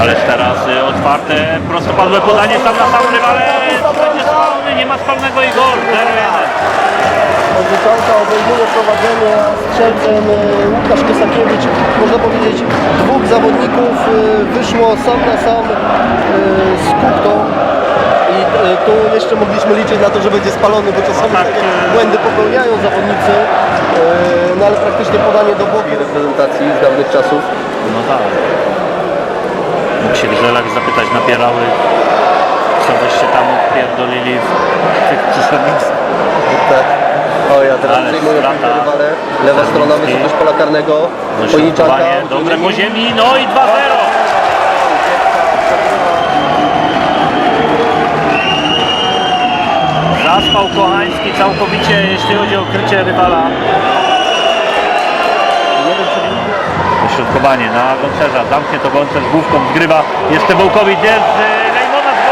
Ależ teraz y, otwarte, prostopadłe podanie tam na sam rywale. To będzie spalony, nie ma spalnego i gol. 0-1. Odliczanka obejmuje prowadzenie a strzelcem e, Łukasz Kysakiewicz. Można powiedzieć, dwóch zawodników e, wyszło sam na sam e, z Kuchtą. I e, tu jeszcze mogliśmy liczyć na to, że będzie spalony, bo czasami tak, takie e, błędy popełniają zawodnicy. E, No ale praktycznie podanie do boki reprezentacji z dawnych czasów. No tak. Się Grzelak zapytać napierały, co byście tam odpierdolili w tych przyszłych miejscach. Tak. O, ja teraz Ale przyjmuję strata. rywale. Lewa strona, wysokość pola karnego. Poniczanka. Dośrodkowanie, dobre po ziemi, no i 2-0. Zaspał Kochański całkowicie, jeśli chodzi o krycie rywala. Dośrodkowanie na Goncerza, zamknie to Goncerz główką, zgrywa jeszcze Wołkowicz, jest Lejmona z.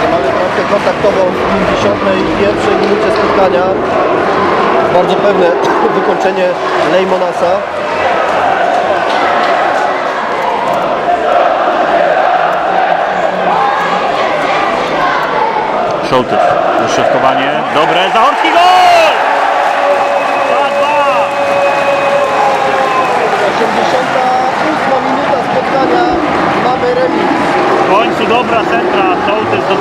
Że Mamy bramkę kontaktową w 51 minucie spotkania. Bardzo pewne wykończenie Lejmonasa. Szołtys, dośrodkowanie, dobre, Zachorski gol! 2-2. 88 minuta spotkania. Mamy remis. W końcu dobra centra, sołtys do